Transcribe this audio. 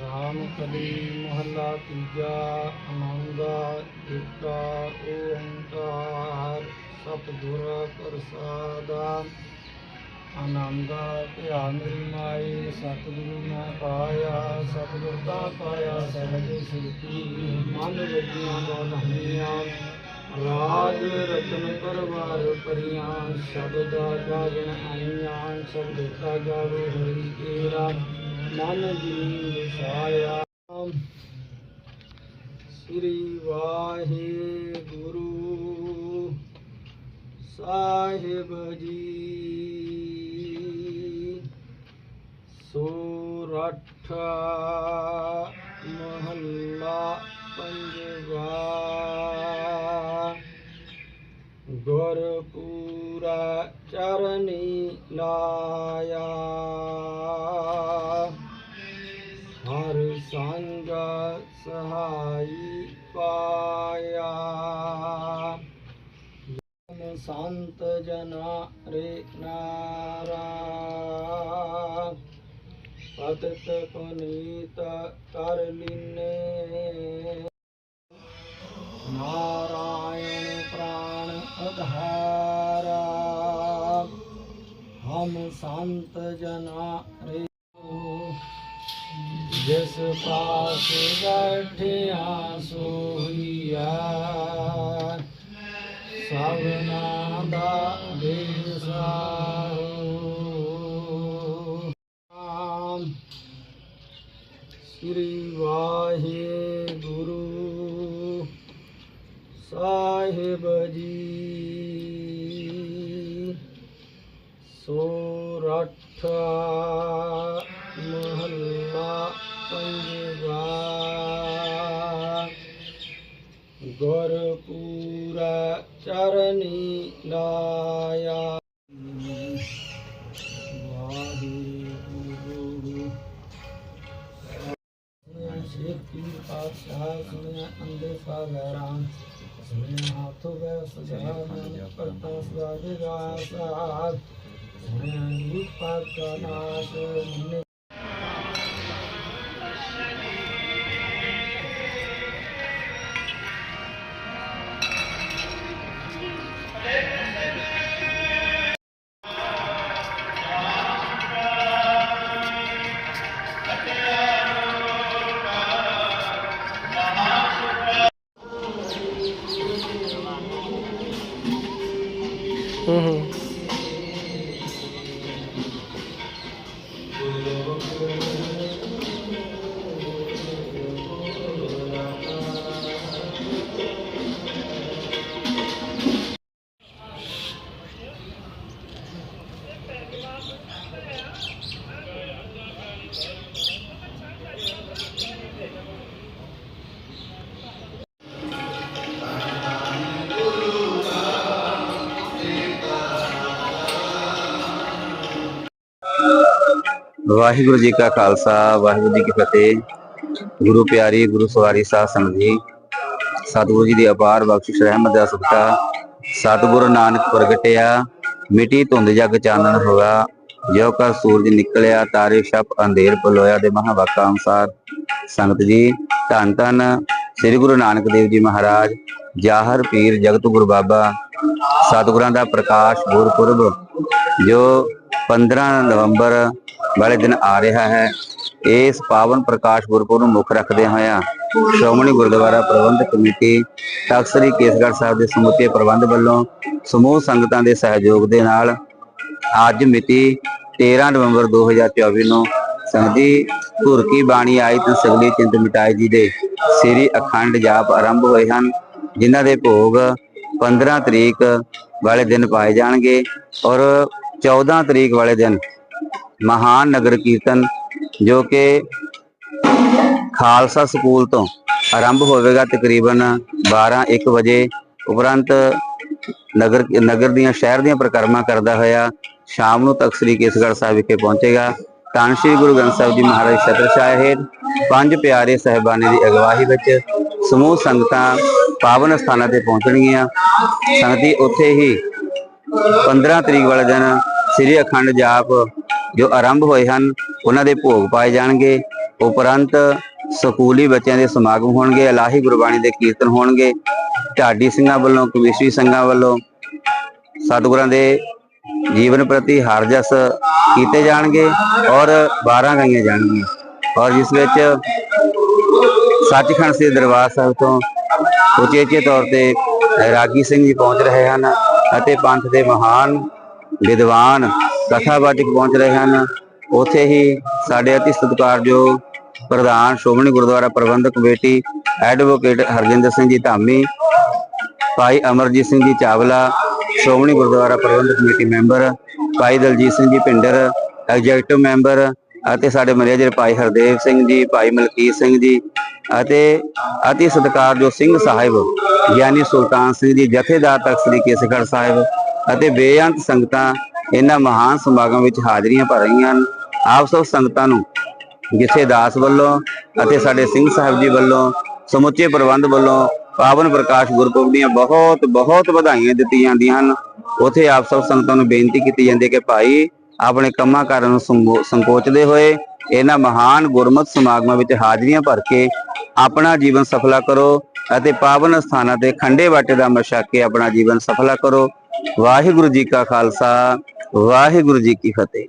ਰਾਮ ਕਲੀ ਮਹੱਲਾ ਤੀਜਾ ਆਨੰਦਾ ਏਕਾ ਓੰਕਾਰ ਸਤਿਗੁਰ ਪ੍ਰਸਾਦਾ ਆਨੰਦਾ ਧਿਆਨ ਮੇਰੀ ਮਾਈ ਸਤਿਗੁਰੂ ਮੈਂ ਪਾਇਆ ਸਤਿਗੁਰ ਦਾ ਪਾਇਆ ਸਹਿਜ ਸਿੱਧੀ ਮਨ ਵਜੀਆਂ ਬੋਲਹੀਆਂ ਰਾਜ ਰਤਨ ਪਰਵਾਰ ਪਰੀਆਂ, ਸ਼ਬਦਾ ਗਾਗਣ ਆਈਆਂ ਸ਼ਬਦ ਕਾ ਗਾਵੋ ਹਰੀ ਕੇਰਾ, ਮਨ ਜੀ ਵਿਸਾਇਆ ਸ੍ਰੀ ਵਾਹਿਗੁਰੂ ਸਾਹਿਬ ਜੀ। ਸੋਰਠ ਮਹੱਲਾ ਪੰਜਵਾ। ਗੁਰਪੂਰਾ ਚਰਨੀ ਲਾਇਆ। ਹਰ ਸੰਗ ਸਹਾਈ ਪਾਇਆ। ਜਨ ਸੰਤ ਜਨਾ ਰੇ ਨਾਰਾ। ਪਤਤ ਪੁਨੀਤ ਕਰ ਲਿਨੇ। ਨਾਰਾਇਣ ਅਧਾਰਾ। ਹਮ ਸੰਤ ਜਨਾ ਰੇ ਜਿਸ ਪਾਸ ਬੈਠਿਆ ਸੋਈਆ ਸਭਨਾ ਦਾ ਦੇਸਾਰੋ ਸ੍ਰੀ ਵਾਹਿਗੁਰੂ ਸਾਹਿਬ ਜੀ ਸੋਰਠ ਮਹੱਲਾ ਪੰਜਵਾ ਗੁਰਪੂਰਾ ਚਰਨੀ ਲਾਇਆ ਪਾਤਸ਼ਾਹ ਸੁਣਿਆ ਅੰਦੇ ਪਾਗਰਾਂ ਸੁਣਿਆ ਹਾਥੋਂ ਵੇ ਸਜਾ ਮੈਂ ਕਰਤਾ ਸਵਾਜਗਾ ਸਾਹ ਸੁਣਿਆ ਵਾਹਿਗੁਰੂ ਜੀ ਕਾ ਖਾਲਸਾ, ਵਾਹਿਗੁਰੂ ਜੀ ਕੀ ਫਤਿਹ। ਗੁਰੂ ਪਿਆਰੀ, ਗੁਰੂ ਸਵਾਰੀ ਸਾਧ ਸੰਗਤ ਜੀ, ਸਤਿਗੁਰੂ ਜੀ ਦੀ ਅਪਾਰ ਬਖਸ਼ਿਸ਼, ਰਹਿਮਤ ਦਾ ਸਦਕਾ ਸਤਿਗੁਰੂ ਨਾਨਕ ਪ੍ਰਗਟਿਆ, ਮਿੱਟੀ ਧੁੰਦ ਜਗ ਚਾਨਣ ਹੋਇਆ, ਜਿਉ ਕਾ ਸੂਰਜ ਨਿਕਲਿਆ, ਤਾਰੇ ਛਪ ਅੰਧੇਰ ਪਲੋਇਆ ਦੇ ਮਹਾਵਾਕਾ ਅਨੁਸਾਰ। ਸੰਗਤ ਜੀ, ਧੰਨ ਧੰਨ ਸ੍ਰੀ ਗੁਰੂ ਨਾਨਕ ਦੇਵ ਜੀ ਮਹਾਰਾਜ, ਜਾਹਰ ਪੀਰ ਜਗਤ ਗੁਰੂ ਬਾਬਾ, ਸਤਿਗੁਰਾਂ ਦਾ ਪ੍ਰਕਾਸ਼ ਗੁਰਪੁਰਬ, ਜੋ 15 ਨਵੰਬਰ ਵਾਲੇ ਦਿਨ ਆ ਰਿਹਾ ਹੈ। ਇਸ ਪਾਵਨ ਪ੍ਰਕਾਸ਼ ਗੁਰਪੁਰਬ ਨੂੰ ਮੁੱਖ ਰੱਖਦੇ ਹੋਇਆ ਸ਼੍ਰੋਮਣੀ ਗੁਰਦੁਆਰਾ ਪ੍ਰਬੰਧਕ ਕਮੇਟੀ, ਤਖਤ ਕੇਸਗੜ੍ਹ ਸਾਹਿਬ ਦੇ ਸਮੁੱਚੇ ਪ੍ਰਬੰਧ ਵੱਲੋਂ ਸਮੂਹ ਸੰਗਤਾਂ ਦੇ ਸਹਿਯੋਗ ਦੇ ਨਾਲ ਅੱਜ ਮਿਤੀ 13 ਨਵੰਬਰ 2024 ਨੂੰ ਸੰਗਤੀ ਧੁਰ ਕੀ ਬਾਣੀ ਆਈ ਤਾਂ ਸਗਲੀ ਚਿੰਤ ਮਿਟਾਈ ਜੀ ਦੇ ਸ੍ਰੀ ਅਖੰਡ ਜਾਪ ਆਰੰਭ ਹੋਏ ਹਨ, ਜਿਨ੍ਹਾਂ ਦੇ ਭੋਗ 15 ਤਰੀਕ ਵਾਲੇ ਦਿਨ ਪਾਏ ਜਾਣਗੇ ਔਰ 14 ਤਰੀਕ ਵਾਲੇ ਦਿਨ ਮਹਾਨ ਨਗਰ ਕੀਰਤਨ ਜੋ ਕਿ ਖਾਲਸਾ ਸਕੂਲ ਤੋਂ ਆਰੰਭ ਹੋਵੇਗਾ ਤਕਰੀਬਨ 12 1 ਵਜੇ, ਉਪਰੰਤ ਨਗਰ ਨਗਰ ਦੀਆਂ, ਸ਼ਹਿਰ ਦੀਆਂ ਪ੍ਰਕਰਮਾ ਕਰਦਾ ਹੋਇਆ ਸ਼ਾਮ ਨੂੰ ਤਖਤ ਸ੍ਰੀ ਕੇਸਗੜ੍ਹ ਸਾਹਿਬ ਵਿਖੇ ਪਹੁੰਚੇਗਾ। ਤਾਂ ਸ੍ਰੀ ਗੁਰੂ ਗ੍ਰੰਥ ਸਾਹਿਬ ਜੀ ਮਹਾਰਾਜ ਛਤਰ ਸਾਹਿਬ ਪੰਜ ਪਿਆਰੇ ਸਹਿਬਾਨੇ ਦੀ ਅਗਵਾਈ ਵਿੱਚ ਸਮੂਹ ਸੰਗਤਾਂ ਪਾਵਨ ਸਥਾਨਾਂ ਤੇ ਪਹੁੰਚਣਗੀਆਂ। ਸੰਗਤੀ ਉੱਥੇ ਹੀ 15 ਤਰੀਕ ਵਾਲੇ ਦਿਨ ਸ੍ਰੀ ਅਖੰਡ ਜਾਪ ਜੋ ਆਰੰਭ ਹੋਏ ਹਨ, ਉਹਨਾਂ ਦੇ ਭੋਗ ਪਾਏ ਜਾਣਗੇ। ਉਪਰੰਤ ਸਕੂਲੀ ਬੱਚਿਆਂ ਦੇ ਸਮਾਗਮ ਹੋਣਗੇ, ਇਲਾਹੀ ਗੁਰਬਾਣੀ ਦੇ ਕੀਰਤਨ ਹੋਣਗੇ। ਢਾਡੀ ਸਿੰਘਾਂ ਵੱਲੋਂ ਕਵੀਸ਼ਰੀ ਸਿੰਘਾਂ ਵੱਲੋਂ ਸਤਿਗੁਰਾਂ ਦੇ ਜੀਵਨ ਪ੍ਰਤੀ ਹਰ ਜਸ ਕੀਤੇ ਜਾਣਗੇ ਔਰ 12 ਗਾਈਆਂ ਜਾਣਗੀਆਂ। ਔਰ ਜਿਸ ਵਿੱਚ ਸੱਚਖੰਡ ਸ੍ਰੀ ਦਰਬਾਰ ਸਾਹਿਬ ਤੋਂ ਉਚੇਚੇ ਤੌਰ ਤੇ ਰਾਗੀ ਸਿੰਘ ਜੀ ਪਹੁੰਚ ਰਹੇ ਹਨ ਅਤੇ ਪੰਥ ਦੇ ਮਹਾਨ ਵਿਦਵਾਨ ਕਥਾਵਾਚਕ ਪਹੁੰਚ ਰਹੇ ਹਨ। ਉੱਥੇ ਹੀ ਸਾਡੇ ਅਤੀ ਸਤਿਕਾਰਯੋਗ ਪ੍ਰਧਾਨ Shiromani Gurdwara Parbandhak committee advocate Harjinder Singh ji Dhami, Bhai Amarjit Singh ji Chawla Shiromani Gurdwara Parbandhak committee member, Bhai Daljit Singh ਜੀ ਪਿੰਡਰ ਐਗਜ਼ੈਕਟਿਵ ਮੈਂਬਰ ਅਤੇ ਸਾਡੇ ਮੈਨੇਜਰ ਭਾਈ ਹਰਦੇਵ ਸਿੰਘ ਜੀ, ਭਾਈ ਮਲਕੀਤ ਸਿੰਘ ਜੀ ਅਤੇ ਅਤੀ ਸਤਿਕਾਰਯੋਗ ਸਿੰਘ ਸਾਹਿਬ, ਗਿਆਨੀ ਸੁਲਤਾਨ ਸਿੰਘ ਜੀ, ਜਥੇਦਾਰ ਤਖਤ ਸ੍ਰੀ ਕੇਸਗੜ੍ਹ ਸਾਹਿਬ ਅਤੇ ਬੇਅੰਤ ਸੰਗਤਾਂ ਇਹਨਾਂ ਮਹਾਨ ਸਮਾਗਮ ਵਿੱਚ ਹਾਜ਼ਰੀਆਂ ਭਰ ਰਹੀਆਂ ਹਨ। ਆਪ ਸਭ ਸੰਗਤਾਂ ਨੂੰ, ਜਿੱਥੇ ਦਾਸ ਵੱਲੋਂ ਅਤੇ ਸਾਡੇ ਸਿੰਘ ਸਾਹਿਬ ਜੀ ਵੱਲੋਂ, ਸਮੁੱਚੇ ਪ੍ਰਬੰਧ ਵੱਲੋਂ ਪਾਵਨ ਪ੍ਰਕਾਸ਼ ਗੁਰਪੁਰਬ ਦੀਆਂ ਬਹੁਤ ਬਹੁਤ ਵਧਾਈਆਂ ਦਿੱਤੀਆਂ ਜਾਂਦੀਆਂ ਹਨ। ਉਥੇ ਆਪ ਸਭ ਸੰਗਤਾਂ ਨੂੰ ਬੇਨਤੀ ਕੀਤੀ ਜਾਂਦੀ ਹੈ ਕਿ ਭਾਈ ਆਪਣੇ ਕੰਮਾਂ ਕਾਰਾਂ ਨੂੰ ਸੰਗੋ- ਸੰਕੋਚਦੇ ਹੋਏ ਇਹਨਾਂ ਮਹਾਨ ਗੁਰਮਤਿ ਸਮਾਗਮਾਂ ਵਿੱਚ ਹਾਜ਼ਰੀਆਂ ਭਰ ਕੇ ਆਪਣਾ ਜੀਵਨ ਸਫਲਾ ਕਰੋ ਅਤੇ ਪਾਵਨ ਸਥਾਨਾਂ ਤੇ ਖੰਡੇ ਬਾਟੇ ਦਾ ਮਸ਼ਕ ਕੇ ਆਪਣਾ ਜੀਵਨ ਸਫਲਾ ਕਰੋ। ਵਾਹਿਗੁਰੂ ਜੀ ਕਾ ਖਾਲਸਾ। ਵਾਹਿਗੁਰੂ ਜੀ ਕੀ ਫਤਿਹ।